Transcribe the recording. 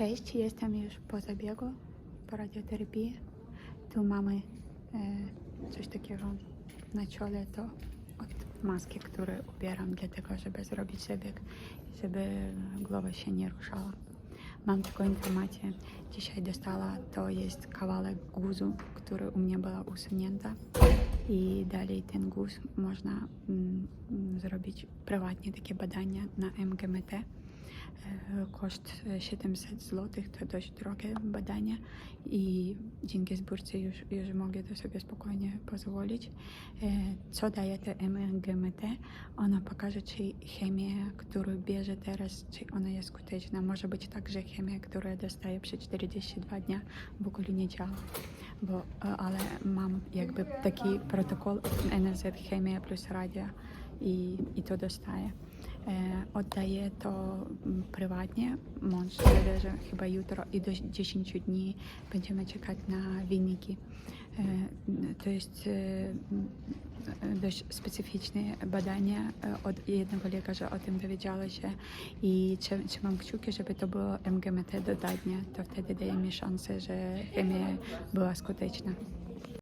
Cześć, jestem już po zabiegu, po radioterapii. Tu mamy e, coś takiego na czole, to od maski, które ubieram dlatego, żeby zrobić zabieg, żeby głowa się nie ruszała. Mam taką informację, dzisiaj dostała, to jest kawałek guzu, który u mnie była usunięta i dalej ten guz można mm, zrobić prywatnie takie badania na MGMT. E, Koszt e, 700 zł to dość drogie badania i dzięki zbiórce już, już mogę to sobie spokojnie pozwolić. E, Co daje te MGMT? Ona pokaże, czy chemia, którą bierze teraz, czy ona jest skuteczna. Może być tak, że chemia, którą dostaję przez 42 dnia w ogóle nie działa. Bo, e, ale mam jakby taki protokół NFZ Chemia plus Radio i, i to dostaję. E, oddaję to mm, prywatnie. Mąż zabierze chyba jutro i do 10 dni będziemy czekać na wyniki. E, To jest e, m, e, dość specyficzne badanie. Od jednego lekarza o tym dowiedziała się i trzymam kciuki, żeby to było MGMT dodatnie. To wtedy daje mi szansę, że chemia była skuteczna.